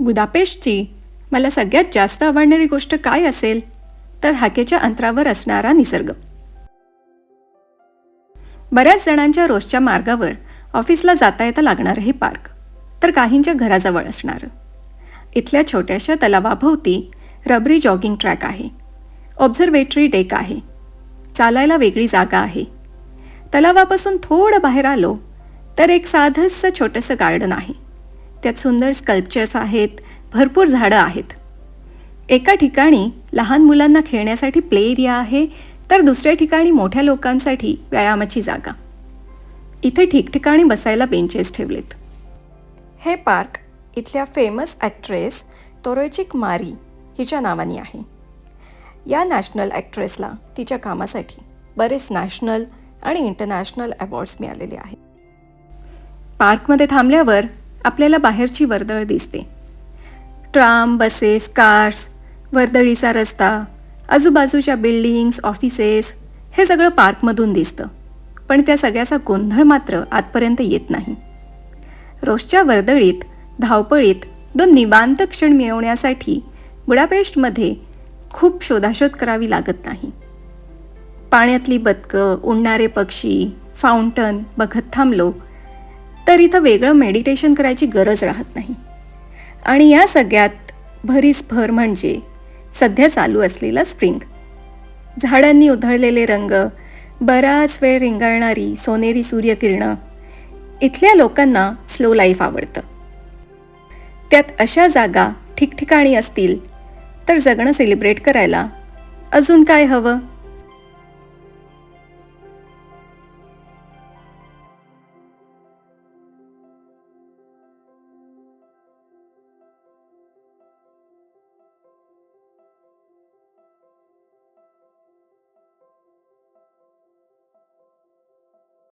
बुदापेस्टची. मला सगळ्यात जास्त आवडणारी गोष्ट काय असेल? तर हाकेच्या अंतरावर असणारा निसर्ग. बऱ्याच जणांच्या रोजच्या मार्गावर ऑफिसला जाता येता लागणारं हे पार्क. तर काहींच्या घराजवळ असणारं. इथल्या छोट्याशा तलावाभोवती रबरी जॉगिंग ट्रॅक आहे. ऑब्झर्वेटरी डेक आहे. चालायला वेगळी जागा आहे. तलावापासून थोडं बाहेर आलो तर एक साधंसं छोटंसं गार्डन आहे. त्यात सुंदर स्कल्पचर्स आहेत भरपूर झाडं आहेत. एका ठिकाणी लहान मुलांना खेळण्यासाठी प्ले एरिया आहे तर दुसऱ्या ठिकाणी मोठ्या लोकांसाठी व्यायामाची जागा. इथे ठिकठिकाणी बसायला बेंचेस ठेवलेत. हे पार्क इथल्या फेमस ॲक्ट्रेस तोरोचिक मारी हिच्या नावाने आहे. या नॅशनल ॲक्ट्रेसला तिच्या कामासाठी बरेच नॅशनल आणि इंटरनॅशनल अवॉर्ड्स मिळालेले आहेत. पार्कमध्ये थांबल्यावर आपल्याला बाहेरची वर्दळ दिसते. ट्राम बसेस कार्स वर्दळीचा रस्ता आजूबाजूच्या बिल्डिंग्स ऑफिसेस हे सगळं पार्कमधून दिसतं. पण त्या सगळ्याचा गोंधळ मात्र आतपर्यंत येत नाही. रोजच्या वर्दळीत धावपळीत दोन निवांत क्षण मिळवण्यासाठी बुडापेस्टमध्ये खूप शोधाशोध करावी लागत नाही. पाण्यातली बदकं उडणारे पक्षी फाउंटन बघत थांबलो तर इथं वेगळं मेडिटेशन करायची गरज राहत नाही. आणि या सगळ्यात भरीस भर म्हणजे सध्या चालू असलेला स्प्रिंग झाडांनी उधळलेले रंग बराच वेळ रिंगाळणारी सोनेरी सूर्यकिरणं इथल्या लोकांना स्लो लाईफ आवडतं. त्यात अशा जागा ठिकठिकाणी असतील तर जगणं सेलिब्रेट करायला अजून काय हवं?